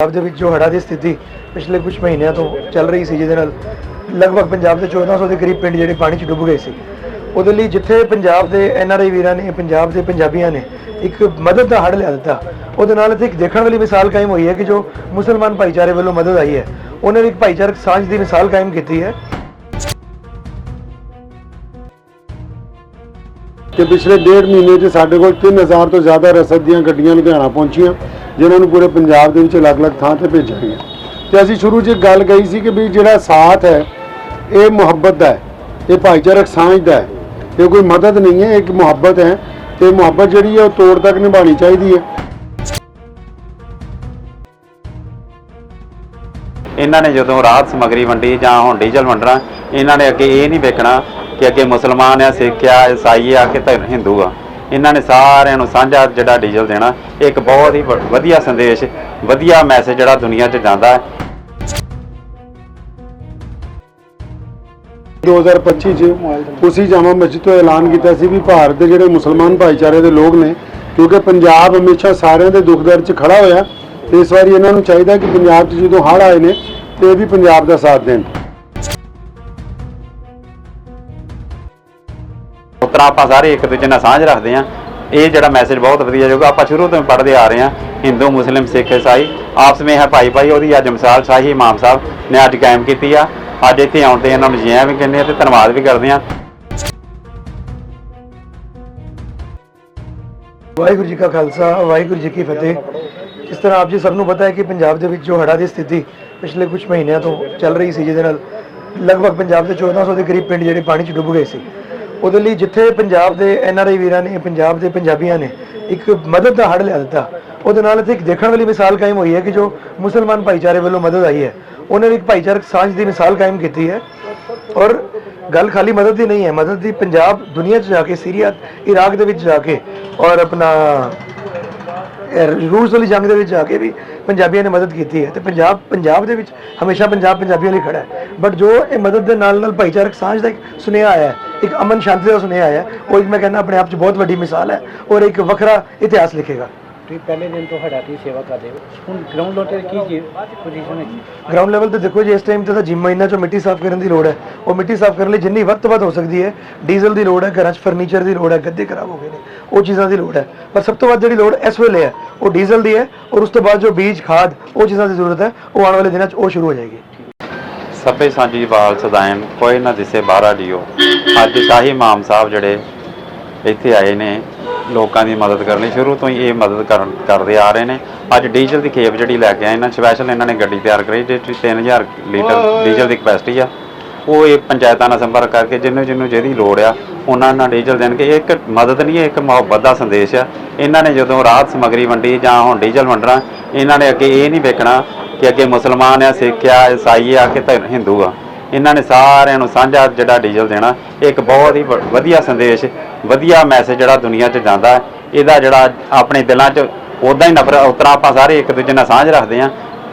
ਪੰਜਾਬ ਦੇ ਵਿੱਚ ਜੋ ਹੜ੍ਹਾਂ ਦੀ ਸਥਿਤੀ ਪਿਛਲੇ ਕੁਝ ਮਹੀਨਿਆਂ ਤੋਂ ਚੱਲ ਰਹੀ ਸੀ, ਜਿਹਦੇ ਨਾਲ ਲਗਭਗ ਪੰਜਾਬ ਦੇ 1400 ਦੇ ਕਰੀਬ ਪਿੰਡ ਜਿਹੜੇ ਪਾਣੀ 'ਚ ਡੁੱਬ ਗਏ ਸੀ। ਉਹਦੇ ਲਈ ਜਿੱਥੇ ਪੰਜਾਬ ਦੇ ਐਨਆਰਆਈ ਵੀਰਾਂ ਨੇ, ਪੰਜਾਬ ਦੇ ਪੰਜਾਬੀਆਂ ਨੇ ਇੱਕ ਮਦਦ ਦਾ ਹੜ ਲਿਆ ਦਿੱਤਾ, ਉਹਦੇ ਨਾਲ ਇੱਥੇ ਇੱਕ ਦੇਖਣ ਵਾਲੀ ਮਿਸਾਲ ਕਾਇਮ ਹੋਈ ਹੈ ਕਿ ਜੋ ਮੁਸਲਮਾਨ ਭਾਈਚਾਰੇ ਵੱਲੋਂ ਮਦਦ ਆਈ ਹੈ, ਉਹਨਾਂ ਨੇ ਇੱਕ ਭਾਈਚਾਰਕ ਸਾਂਝ ਦੀ ਮਿਸਾਲ ਕਾਇਮ ਕੀਤੀ ਹੈ। ਕਿ ਪਿਛਲੇ ਡੇਢ ਮਹੀਨੇ 'ਚ ਸਾਡੇ ਕੋਲ 3000 ਤੋਂ ਜ਼ਿਆਦਾ ਰਸਦ ਦੀਆਂ ਗੱਡੀਆਂ ਲੁਧਿਆਣਾ ਪਹੁੰਚੀਆਂ। ਜਿਨ੍ਹਾਂ ਨੂੰ ਪੂਰੇ ਪੰਜਾਬ ਦੇ ਵਿੱਚ ਅਲੱਗ-ਅਲੱਗ ਥਾਂ ਤੇ ਭੇਜਿਆ ਗਿਆ। ਤੇ ਅਸੀਂ ਸ਼ੁਰੂ 'ਚ ਇੱਕ ਗੱਲ ਕਹੀ ਸੀ ਕਿ ਵੀ ਜਿਹੜਾ ਸਾਥ ਹੈ, ਇਹ ਮੁਹੱਬਤ ਦਾ ਹੈ, ਇਹ ਭਾਈਚਾਰਕ ਸਾਂਝ ਦਾ ਹੈ, ਇਹ ਕੋਈ ਮਦਦ ਨਹੀਂ ਹੈ, ਇਹ ਇੱਕ ਮੁਹੱਬਤ ਹੈ ਤੇ ਮੁਹੱਬਤ ਜਿਹੜੀ ਹੈ ਉਹ ਤੋੜ ਤੱਕ ਨਿਭਾਣੀ ਚਾਹੀਦੀ ਹੈ। ਇਹਨਾਂ ਨੇ ਜਦੋਂ ਰਾਤ ਸਮਗਰੀ ਵੰਡੀ ਜਾਂ ਹੁਣ ਡੀਜ਼ਲ ਵੰਡਣਾ, ਇਹਨਾਂ ਨੇ ਅੱਗੇ ਇਹ ਨਹੀਂ ਵੇਖਣਾ ਕਿ ਅੱਗੇ ਮੁਸਲਮਾਨ ਆ, ਸਿੱਖ ਆ ਈਸਾਈ ਆ, ਕਿ ਧਰ- ਹਿੰਦੂ ਆ। ਇਹਨਾਂ ਨੇ ਸਾਰਿਆਂ ਨੂੰ ਸਾਂਝਾ ਜਿਹੜਾ ਡੀਜ਼ਲ ਦੇਣਾ ਇਹ ਇੱਕ ਬਹੁਤ ਹੀ ਵ- ਵਧੀਆ ਸੰਦੇਸ਼, ਵਧੀਆ ਮੈਸੇਜ ਜਿਹੜਾ ਦੁਨੀਆ 'ਚ ਜਾਂਦਾ ਹੈ। 2025 ਚ ਉਸੇ ਜਾਮਾ ਮਸਜਿਦ ਤੋਂ ਐਲਾਨ ਕੀਤਾ ਸੀ ਵੀ ਭਾਰਤ ਦੇ ਜਿਹੜੇ ਮੁਸਲਮਾਨ ਭਾਈਚਾਰੇ ਦੇ ਲੋਕ ਨੇ, ਕਿਉਂਕਿ ਪੰਜਾਬ ਹਮੇਸ਼ਾ ਸਾਰਿਆਂ ਦੇ ਦੁੱਖ ਦਰਦ 'ਚ ਖੜਾ ਹੋਇਆ ਤੇ ਇਸ ਵਾਰੀ ਇਹਨਾਂ ਨੂੰ ਚਾਹੀਦਾ ਕਿ ਪੰਜਾਬ 'ਚ ਜਦੋਂ ਹੜ੍ਹ ਆਏ ਨੇ ਤੇ ਇਹ ਵੀ ਪੰਜਾਬ ਦਾ ਸਾਥ ਦੇਣ। ਉਤਰਾ ਆਪਾਂ ਸਾਰੇ ਇੱਕ ਦੂਜੇ ਨਾਲ ਸਾਂਝ ਰੱਖਦੇ ਆ ਇਹ ਜਿਹੜਾ ਮੈਸੇਜ ਬਹੁਤ ਵਧੀਆ ਜੋਗਾ, ਆਪਾਂ ਸ਼ੁਰੂ ਤੋਂ ਪੜ੍ਹਦੇ ਆ ਰਹੇ ਆ ਹਿੰਦੂ, ਮੁਸਲਿਮ, ਸਿੱਖ, ਇਸਾਈ, ਆਪਸ ਵਿੱਚ ਹੈ ਭਾਈ ਭਾਈ ਉਹਦੀ ਅੱਜ ਮਿਸਾਲ ਸ਼ਾਹੀ ਇਮਾਮ ਸਾਹਿਬ ਨੇ ਅੱਜ ਕਾਇਮ ਕੀਤੀ ਆ। ਅੱਜ ਇੱਥੇ ਆਉਣ ਇਹਨਾਂ ਨੂੰ ਜੀਆਂ ਵੀ ਕਹਿੰਦੇ ਆ ਤੇ ਧੰਨਵਾਦ ਵੀ ਕਰਦੇ ਆ ਵਾਹਿਗੁਰੂ ਜੀ ਕਾ ਖਾਲਸਾ, ਵਾਹਿਗੁਰੂ ਜੀ ਕੀ ਫਤਿਹ। ਇਸ ਤਰ੍ਹਾਂ ਆਪ ਜੀ ਸਭ ਨੂੰ ਪਤਾ ਹੈ ਕਿ ਪੰਜਾਬ ਦੇ ਵਿੱਚ ਜੋ ਹੜਾ ਦੀ ਸਥਿਤੀ ਪਿਛਲੇ ਕੁਝ ਮਹੀਨਿਆਂ ਤੋਂ ਚੱਲ ਰਹੀ ਸੀ, ਜਿਹਦੇ ਨਾਲ ਲਗਭਗ ਪੰਜਾਬ ਦੇ 1400 ਦੇ ਕਰੀਬ ਪਿੰਡ ਜਿਹੜੇ ਪਾਣੀ 'ਚ ਡੁੱਬ ਗਏ ਸੀ। ਉਹਦੇ ਲਈ ਜਿੱਥੇ ਪੰਜਾਬ ਦੇ ਐੱਨ ਆਰ ਆਈ ਵੀਰਾਂ ਨੇ, ਪੰਜਾਬ ਦੇ ਪੰਜਾਬੀਆਂ ਨੇ ਇੱਕ ਮਦਦ ਦਾ ਹੜ ਲਿਆ ਦਿੱਤਾ। ਉਹਦੇ ਨਾਲ ਇੱਥੇ ਇੱਕ ਦੇਖਣ ਵਾਲੀ ਮਿਸਾਲ ਕਾਇਮ ਹੋਈ ਹੈ ਕਿ ਜੋ ਮੁਸਲਮਾਨ ਭਾਈਚਾਰੇ ਵੱਲੋਂ ਮਦਦ ਆਈ ਹੈ, ਉਹਨਾਂ ਨੇ ਇੱਕ ਭਾਈਚਾਰਕ ਸਾਂਝ ਦੀ ਮਿਸਾਲ ਕਾਇਮ ਕੀਤੀ ਹੈ। ਔਰ ਗੱਲ ਖਾਲੀ ਮਦਦ ਦੀ ਨਹੀਂ ਹੈ, ਮਦਦ ਦੀ ਪੰਜਾਬ ਦੁਨੀਆ 'ਚ ਜਾ ਕੇ, ਸੀਰੀਆ, ਇਰਾਕ ਦੇ ਵਿੱਚ ਜਾ ਕੇ ਔਰ ਆਪਣਾ ਇਹ ਰੂਸ ਵਾਲੀ ਜੰਗ ਦੇ ਵਿੱਚ ਜਾ ਕੇ ਵੀ ਪੰਜਾਬੀਆਂ ਨੇ ਮਦਦ ਕੀਤੀ ਹੈ ਤੇ ਪੰਜਾਬ ਪੰਜਾਬ ਦੇ ਵਿੱਚ ਹਮੇਸ਼ਾ ਪੰਜਾਬ ਪੰਜਾਬੀਆਂ ਲਈ ਖੜਾ ਹੈ। ਬਟ ਜੋ ਇਹ ਮਦਦ ਦੇ ਨਾਲ ਨਾਲ ਭਾਈਚਾਰਕ ਸਾਂਝ ਦਾ ਇੱਕ ਸੁਨੇਹਾ ਆਇਆ ਇੱਕ ਅਮਨ ਸ਼ਾਂਤੀ ਦਾ ਸੁਨੇਹਾ ਆਇਆ ਉਹ ਇੱਕ ਮੈਂ ਕਹਿੰਦਾ ਆਪਣੇ ਆਪ 'ਚ ਬਹੁਤ ਵੱਡੀ ਮਿਸਾਲ ਹੈ ਔਰ ਇੱਕ ਵੱਖਰਾ ਇਤਿਹਾਸ ਲਿਖੇਗਾ। ਤੁਸੀਂ ਪਹਿਲੇ ਦਿਨ ਤੋਂ ਹੜਾ ਦੀ ਸੇਵਾ ਕਰਦੇ ਹੋ। ਹੁਣ ਗਰਾਊਂਡ ਲੋਟ ਤੇ ਕੀ ਜੀ ਪੋਜੀਸ਼ਨ ਹੈ ਗਰਾਊਂਡ ਲੈਵਲ ਤੇ ਦੇਖੋ ਜੀ ਇਸ ਟਾਈਮ ਤੇ ਤਾਂ ਜਿਮ ਮਹੀਨਾ ਚੋਂ ਮਿੱਟੀ ਸਾਫ਼ ਕਰਨ ਦੀ ਲੋੜ ਹੈ। ਉਹ ਮਿੱਟੀ ਸਾਫ਼ ਕਰਨ ਲਈ ਜਿੰਨੀ ਵੱਧ ਤੋਂ ਵੱਧ ਹੋ ਸਕਦੀ ਹੈ ਡੀਜ਼ਲ ਦੀ ਲੋੜ ਹੈ ਘਰਾਂ 'ਚ ਫਰਨੀਚਰ ਦੀ ਲੋੜ ਹੈ ਗੱਦੇ ਖਰਾਬ ਹੋ ਗਏ ਨੇ ਉਹ ਚੀਜ਼ਾਂ ਦੀ ਲੋੜ ਹੈ। ਪਰ ਸਭ ਤੋਂ ਵੱਧ ਜਿਹੜੀ ਲੋੜ ਇਸ ਵੇਲੇ ਹੈ ਉਹ ਡੀਜ਼ਲ ਦੀ ਹੈ ਔਰ ਉਸ ਤੋਂ ਬਾਅਦ ਜੋ ਬੀਜ ਖਾਦ ਉਹ ਚੀਜ਼ਾਂ ਦੀ ਜ਼ਰੂਰਤ ਹੈ ਉਹ ਆਉਣ ਵਾਲੇ ਦਿਨਾਂ 'ਚ ਉਹ ਸ਼ੁਰੂ ਹੋ ਜਾਏਗੀ। ਸਭੇ ਸਾਂਝੀ ਬਾਲ ਸਦਾਇਨ ਕੋਈ ਨਾ ਦਿਸੇ ਬਾਹਰਾ ਲਿਓ ਅੱਜ ਸ਼ਾਹੀ ਇਮਾਮ ਸਾਹਿਬ ਜਿਹੜੇ ਇੱਥੇ ਆਏ ਨੇ ਲੋਕਾਂ ਦੀ ਮਦਦ ਕਰਨ ਲਈ ਸ਼ੁਰੂ ਤੋਂ ਹੀ ਇਹ ਮਦਦ ਕਰਨ ਕਰਦੇ ਆ ਰਹੇ ਨੇ। ਅੱਜ ਡੀਜ਼ਲ ਦੀ ਖੇਪ ਜਿਹੜੀ ਲੈ ਕੇ ਆਏ ਇਹਨਾਂ ਸਪੈਸ਼ਲ ਇਹਨਾਂ ਨੇ ਗੱਡੀ ਤਿਆਰ ਕਰਾਈ ਜਿਹੜੀ 3000 ਲੀਟਰ ਡੀਜ਼ਲ ਦੀ ਕਪੈਸਿਟੀ ਆ। ਉਹ ਇਹ ਪੰਚਾਇਤਾਂ ਨਾਲ ਸੰਪਰਕ ਕਰਕੇ ਜਿਹਨੂੰ ਜਿਹਨੂੰ ਜਿਹਦੀ ਲੋੜ ਆ ਉਹਨਾਂ ਨਾਲ ਡੀਜ਼ਲ ਦੇਣਗੇ ਇਹ ਇੱਕ ਮਦਦ ਨਹੀਂ ਹੈ ਇੱਕ ਮੁਹੱਬਤ ਦਾ ਸੰਦੇਸ਼ ਆ। ਇਹਨਾਂ ਨੇ ਜਦੋਂ ਰਾਹਤ ਸਮਗਰੀ ਵੰਡੀ ਜਾਂ ਹੁਣ ਡੀਜ਼ਲ ਵੰਡਣਾ ਇਹਨਾਂ ਨੇ ਅੱਗੇ ਇਹ ਨਹੀਂ ਵੇਖਣਾ ਕਿ ਅੱਗੇ ਮੁਸਲਮਾਨ ਆ ਸਿੱਖ ਆ ਈਸਾਈ ਆ ਕਿ ਧਰ- ਹਿੰਦੂ ਆ। ਇਹਨਾਂ ਨੇ ਸਾਰਿਆਂ ਨੂੰ ਸਾਂਝਾ ਜਿਹੜਾ ਡੀਜ਼ਲ ਦੇਣਾ ਇੱਕ ਬਹੁਤ ਹੀ ਵਧੀਆ ਸੰਦੇਸ਼ ਵਧੀਆ ਮੈਸੇਜ ਜਿਹੜਾ ਦੁਨੀਆ 'ਚ ਜਾਂਦਾ ਹੈ, ਇਹਦਾ ਜਿਹੜਾ ਆਪਣੇ ਦਿਲਾਂ 'ਚ ਉਦਾਂ ਹੀ ਨਫ਼ਰਤ ਉਤਰਾ ਆਪਾਂ ਸਾਰੇ ਇੱਕ ਦੂਜੇ ਨਾਲ ਸਾਂਝ ਰੱਖਦੇ ਆ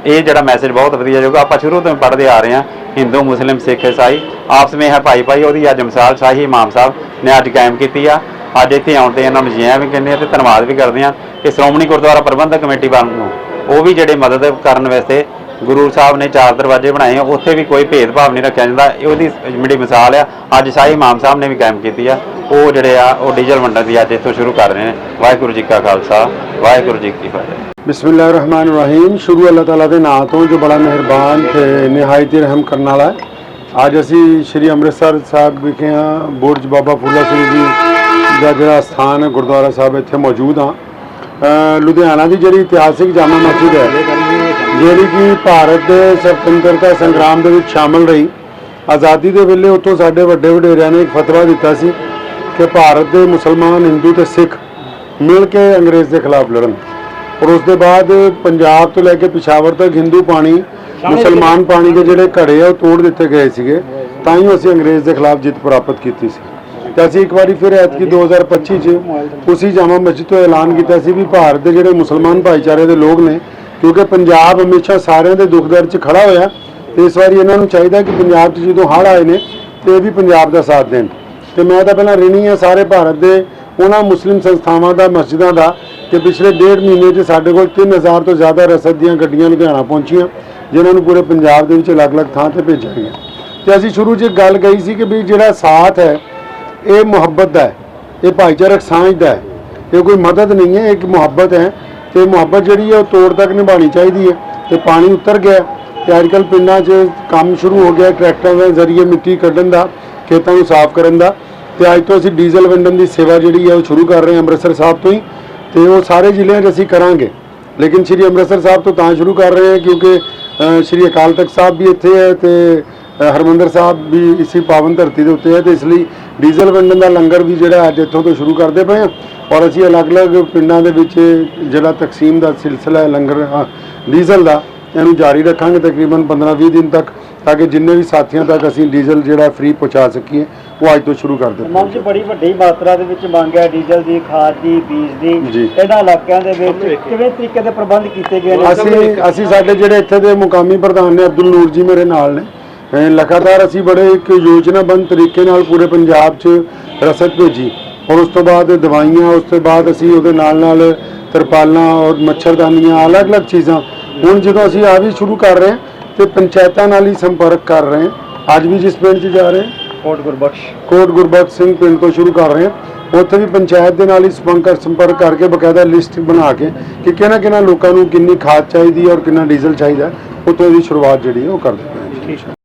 ਇਹ ਜਿਹੜਾ ਮੈਸੇਜ ਬਹੁਤ ਵਧੀਆ ਜੋਗਾ, ਆਪਾਂ ਸ਼ੁਰੂ ਤੋਂ ਹੀ ਪੜ੍ਹਦੇ ਆ ਰਹੇ ਆ ਹਿੰਦੂ, ਮੁਸਲਿਮ, ਸਿੱਖ, ਇਸਾਈ ਆਪਸ ਵਿੱਚ ਹੈ ਭਾਈ ਭਾਈ, ਉਹਦੀ ਅੱਜ ਮਿਸਾਲ ਸ਼ਾਹੀ ਇਮਾਮ ਸਾਹਿਬ ਨੇ ਅੱਜ ਕਾਇਮ ਕੀਤੀ ਆ। ਅੱਜ ਇੱਥੇ ਆਉਣ ਤੇ ਇਹਨਾਂ ਨੂੰ ਜੀਆਂ ਵੀ ਕਹਿੰਦੇ ਆ ਤੇ ਧੰਨਵਾਦ ਵੀ ਕਰਦੇ ਆ। ਕਿ ਸ਼੍ਰੋਮਣੀ ਗੁਰਦੁਆਰਾ ਪ੍ਰਬੰਧਕ ਕਮੇਟੀ ਵੱਲ ਨੂੰ ਉਹ ਵੀ ਜਿਹੜੇ ਮਦਦ ਕਰਨ ਵਾਸਤੇ ਗੁਰੂ ਸਾਹਿਬ ਨੇ ਚਾਰ ਦਰਵਾਜ਼ੇ ਬਣਾਏ ਆ, ਉੱਥੇ ਵੀ ਕੋਈ ਭੇਦਭਾਵ ਨਹੀਂ ਰੱਖਿਆ ਜਾਂਦਾ। ਇਹ ਉਹਦੀ ਜਿਹੜੀ ਮਿਸਾਲ ਆ, ਅੱਜ ਸ਼ਾਹੀ ਇਮਾਮ ਸਾਹਿਬ ਨੇ ਵੀ ਕਾਇਮ ਕੀਤੀ ਆ। ਉਹ ਜਿਹੜੇ ਆ, ਉਹ ਡੀਜ਼ਲ ਵੰਡਣ ਦੀ ਅੱਜ ਇੱਥੋਂ ਸ਼ੁਰੂ ਕਰ ਰਹੇ ਨੇ। ਵਾਹਿਗੁਰੂ ਜੀ ਕਾ ਖਾਲਸਾ, ਵਾਹਿਗੁਰੂ ਜੀ ਕੀ ਫਤਿਹ। ਬਿਸਮਿਲ੍ਲਾਹਿਰਰਹਿਮਾਨਿਰਰਹੀਮ। ਸ਼ੁਰੂ ਅੱਲਾਹ ਤਾਲਾ ਦੇ ਨਾਮ ਤੋਂ ਜੋ ਬੜਾ ਮਿਹਰਬਾਨ ਤੇ ਨਿਹਾਇਤ ਰਹਿਮ ਕਰਨ ਵਾਲਾ ਹੈ। ਅੱਜ ਅਸੀਂ ਸ੍ਰੀ ਅੰਮ੍ਰਿਤਸਰ ਸਾਹਿਬ ਵਿਖੇ ਹਾਂ ਬੁਰਜ ਬਾਬਾ ਫੂਲਾ ਸਿੰਘ ਜੀ ਦਾ ਜਿਹੜਾ ਸਥਾਨ ਹੈ, ਗੁਰਦੁਆਰਾ ਸਾਹਿਬ ਇੱਥੇ ਮੌਜੂਦ ਹਾਂ। ਲੁਧਿਆਣਾ ਦੀ ਜਿਹੜੀ ਇਤਿਹਾਸਿਕ ਜਾਮਾ ਮਸਜਿਦ ਹੈ, ਜਿਹੜੀ ਕਿ ਭਾਰਤ ਦੇ ਸੁਤੰਤਰਤਾ ਸੰਗਰਾਮ ਦੇ ਵਿੱਚ ਸ਼ਾਮਲ ਰਹੀ। ਆਜ਼ਾਦੀ ਦੇ ਵੇਲੇ ਉੱਥੋਂ ਸਾਡੇ ਵੱਡੇ ਵਡੇਰਿਆਂ ਨੇ ਇੱਕ ਫਤਵਾ ਦਿੱਤਾ ਸੀ ਕਿ ਭਾਰਤ ਦੇ ਮੁਸਲਮਾਨ, ਹਿੰਦੂ ਤੇ ਸਿੱਖ ਮਿਲ ਕੇ ਅੰਗਰੇਜ਼ ਦੇ ਖਿਲਾਫ ਲੜਨ। ਔਰ ਉਸ ਦੇ ਬਾਅਦ ਪੰਜਾਬ ਤੋਂ ਲੈ ਕੇ ਪਿਸ਼ਾਵਰ ਤੱਕ ਹਿੰਦੂ ਪਾਣੀ, ਮੁਸਲਮਾਨ ਪਾਣੀ ਦੇ ਜਿਹੜੇ ਘੜੇ ਆ, ਉਹ ਤੋੜ ਦਿੱਤੇ ਗਏ ਸੀਗੇ। ਤਾਂ ਹੀ ਅਸੀਂ ਅੰਗਰੇਜ਼ ਦੇ ਖਿਲਾਫ ਜਿੱਤ ਪ੍ਰਾਪਤ ਕੀਤੀ ਸੀ। ਤੇ ਅਸੀਂ ਇੱਕ ਵਾਰੀ ਫਿਰ ਐਤਕੀ 2025 ਚ ਉਸੇ ਜਾਮਾ ਮਸਜਿਦ ਤੋਂ ਐਲਾਨ ਕੀਤਾ ਸੀ ਵੀ ਭਾਰਤ ਦੇ ਜਿਹੜੇ ਮੁਸਲਮਾਨ ਭਾਈਚਾਰੇ ਦੇ ਲੋਕ ਨੇ, ਕਿਉਂਕਿ ਪੰਜਾਬ ਹਮੇਸ਼ਾ ਸਾਰਿਆਂ ਦੇ ਦੁੱਖ ਦਰਦ 'ਚ ਖੜਾ ਹੋਇਆ, ਤੇ ਇਸ ਵਾਰੀ ਇਹਨਾਂ ਨੂੰ ਚਾਹੀਦਾ ਕਿ ਪੰਜਾਬ 'ਚ ਜਦੋਂ ਹੜ੍ਹ ਆਏ ਨੇ, ਤੇ ਇਹ ਵੀ ਪੰਜਾਬ ਦਾ ਸਾਥ ਦੇਣ। ਤੇ ਮੈਂ ਤਾਂ ਪਹਿਲਾਂ ਰਿਣੀ ਆ ਸਾਰੇ ਭਾਰਤ ਦੇ, ਉਹਨਾਂ ਮੁਸਲਿਮ ਸੰਸਥਾਵਾਂ ਦਾ, ਮਸਜਿਦਾਂ ਦਾ ਕਿ ਪਿਛਲੇ ਡੇਢ ਮਹੀਨੇ 'ਚ ਸਾਡੇ ਕੋਲ 3000 ਤੋਂ ਜ਼ਿਆਦਾ ਰਸਦ ਦੀਆਂ ਗੱਡੀਆਂ ਲੁਧਿਆਣਾ ਪਹੁੰਚੀਆਂ, ਜਿਨ੍ਹਾਂ ਨੂੰ ਪੂਰੇ ਪੰਜਾਬ ਦੇ ਵਿੱਚ ਅਲੱਗ-ਅਲੱਗ ਥਾਂ ਤੇ ਭੇਜਿਆ ਗਿਆ। ਤੇ ਅਸੀਂ ਸ਼ੁਰੂ 'ਚ ਗੱਲ ਕਹੀ ਸੀ ਕਿ ਵੀ ਜਿਹੜਾ ਸਾਥ ਹੈ ਇਹ ਮੁਹੱਬਤ ਦਾ ਹੈ ਇਹ ਭਾਈਚਾਰਕ ਸਾਂਝ ਦਾ ਹੈ। ਇਹ ਕੋਈ ਮਦਦ ਨਹੀਂ ਹੈ ਇੱਕ ਮੁਹੱਬਤ ਹੈ ਤੇ ਮੁਹੱਬਤ ਜਿਹੜੀ ਹੈ ਉਹ ਤੋੜ ਤੱਕ ਨਿਭਾਣੀ ਚਾਹੀਦੀ ਹੈ ਤੇ ਪਾਣੀ ਉਤਰ ਗਿਆ ਤੇ ਅੱਜ ਕੱਲ੍ਹ ਪਿੰਡਾਂ 'ਚ ਕੰਮ ਸ਼ੁਰੂ ਹੋ ਗਿਆ ਟਰੈਕਟਰਾਂ ਦੇ ਜ਼ਰੀਏ ਮਿੱਟੀ ਕੱਢਣ ਦਾ ਖੇਤਾਂ ਨੂੰ ਸਾਫ਼ ਕਰਨ ਦਾ ਤੇ ਅੱਜ ਤੋਂ ਅਸੀਂ ਡੀਜ਼ਲ ਵੰਡਣ ਦੀ ਸੇਵਾ ਜਿਹੜੀ ਹੈ ਉਹ ਸ਼ੁਰੂ ਕਰ ਰਹੇ ਹਾਂ ਅੰਮ੍ਰਿਤਸਰ ਸਾਹਿਬ ਤੋਂ ਹੀ ਤੇ ਉਹ ਸਾਰੇ ਜ਼ਿਲ੍ਹਿਆਂ 'ਚ ਅਸੀਂ ਕਰਾਂਗੇ। ਲੇਕਿਨ ਸ਼੍ਰੀ ਅੰਮ੍ਰਿਤਸਰ ਸਾਹਿਬ ਤੋਂ ਤਾਂ ਸ਼ੁਰੂ ਕਰ ਰਹੇ ਹਾਂ ਕਿਉਂਕਿ ਸ਼੍ਰੀ ਅਕਾਲ ਤਖਤ ਸਾਹਿਬ ਵੀ ਇੱਥੇ ਹੈ ਤੇ ਅ, ਹਰਿਮੰਦਰ ਸਾਹਿਬ ਵੀ ਇਸੇ ਪਾਵਨ ਧਰਤੀ ਦੇ ਉੱਤੇ ਹੈ ਤੇ ਇਸ ਲਈ ਡੀਜ਼ਲ ਵੰਡਣ ਦਾ ਲੰਗਰ ਵੀ ਜਿਹੜਾ ਅੱਜ ਇੱਥੋਂ ਤੋਂ ਸ਼ੁਰੂ ਕਰਦੇ ਪਏ ਹਾਂ। ਔਰ ਅਸੀਂ ਅਲੱਗ-ਅਲੱਗ ਪਿੰਡਾਂ ਦੇ ਵਿੱਚ ਜਿਹੜਾ ਤਕਸੀਮ ਦਾ ਸਿਲਸਿਲਾ ਹੈ ਲੰਗਰ ਡੀਜ਼ਲ ਦਾ ਇਹਨੂੰ ਜਾਰੀ ਰੱਖਾਂਗੇ ਤਕਰੀਬਨ 15-20 ਦਿਨ ਤੱਕ ਤਾਂ ਕਿ ਜਿੰਨੇ ਵੀ ਸਾਥੀਆਂ ਤੱਕ ਅਸੀਂ ਡੀਜ਼ਲ ਜਿਹੜਾ ਫ੍ਰੀ ਪਹੁੰਚਾ ਸਕੀਏ ਉਹ ਅੱਜ ਤੋਂ ਸ਼ੁਰੂ ਕਰ ਦਿੱਤਾ। ਮਾਮ ਜੀ ਬੜੀ ਵੱਡੀ ਮਾਤਰਾ ਦੇ ਵਿੱਚ ਮੰਗ ਹੈ ਡੀਜ਼ਲ ਦੀ ਖਾਦ ਦੀ ਬੀਜ ਦੀ। ਇਹਨਾਂ ਇਲਾਕਿਆਂ ਦੇ ਵਿੱਚ ਕਿਵੇਂ ਤਰੀਕੇ ਦੇ ਪ੍ਰਬੰਧ ਕੀਤੇ ਗਏ ਨੇ? ਅਸੀਂ ਅਸੀਂ ਸਾਡੇ ਜਿਹੜੇ ਇੱਥੇ ਦੇ ਮੁਕਾਮੀ ਪ੍ਰਧਾਨ ਨੇ ਅਬਦੁਲ ਨੂਰ ਜੀ ਮੇਰੇ ਨਾਲ ਨੇ। ਲਗਾਤਾਰ ਅਸੀਂ ਬੜੇ ਇੱਕ ਯੋਜਨਾਬੰਦ ਤਰੀਕੇ ਨਾਲ ਪੂਰੇ ਪੰਜਾਬ 'ਚ ਰਸਦ ਭੇਜੀ। ਔਰ ਉਸ ਤੋਂ ਬਾਅਦ ਦਵਾਈਆਂ ਉਸ ਤੋਂ ਬਾਅਦ ਅਸੀਂ ਉਹਦੇ ਨਾਲ ਨਾਲ ਤਰਪਾਲਾਂ ਔਰ ਮੱਛਰਦਾਨੀਆਂ ਅਲੱਗ-ਅਲੱਗ ਚੀਜ਼ਾਂ। ਹੁਣ ਜਦੋਂ ਅਸੀਂ ਆ ਵੀ ਸ਼ੁਰੂ ਕਰ ਰਹੇ ਹਾਂ ਤੇ ਪੰਚਾਇਤਾਂ ਨਾਲ ਹੀ ਸੰਪਰਕ ਕਰ ਰਹੇ ਹਾਂ। ਅੱਜ ਵੀ ਜਿਸ ਪਿੰਡ 'ਚ ਜਾ ਰਹੇ ਹਾਂ। ਕੋਟ ਗੁਰਬਖਸ਼। ਕੋਟ ਗੁਰਬਖਸ਼ ਸਿੰਘ ਪਿੰਡ ਤੋਂ ਸ਼ੁਰੂ ਕਰ ਰਹੇ ਹਾਂ। ਉੱਥੇ ਵੀ ਪੰਚਾਇਤ ਦੇ ਨਾਲ ਹੀ ਸੰਪਰਕ ਸੰਪਰਕ ਕਰਕੇ ਬਕਾਇਦਾ ਲਿਸਟ ਬਣਾ ਕੇ ਕਿ ਕਿਹਨਾਂ ਕਿਹਨਾਂ ਲੋਕਾਂ ਨੂੰ ਕਿੰਨੀ ਖਾਦ ਚਾਹੀਦੀ ਹੈ ਔਰ ਕਿੰਨਾ ਡੀਜ਼ਲ ਚਾਹੀਦਾ ਉੱਥੋਂ ਦੀ ਸ਼ੁਰੂਆਤ ਜਿਹੜੀ ਉਹ ਕਰ ਦਿੱਤੀ ਹੈ।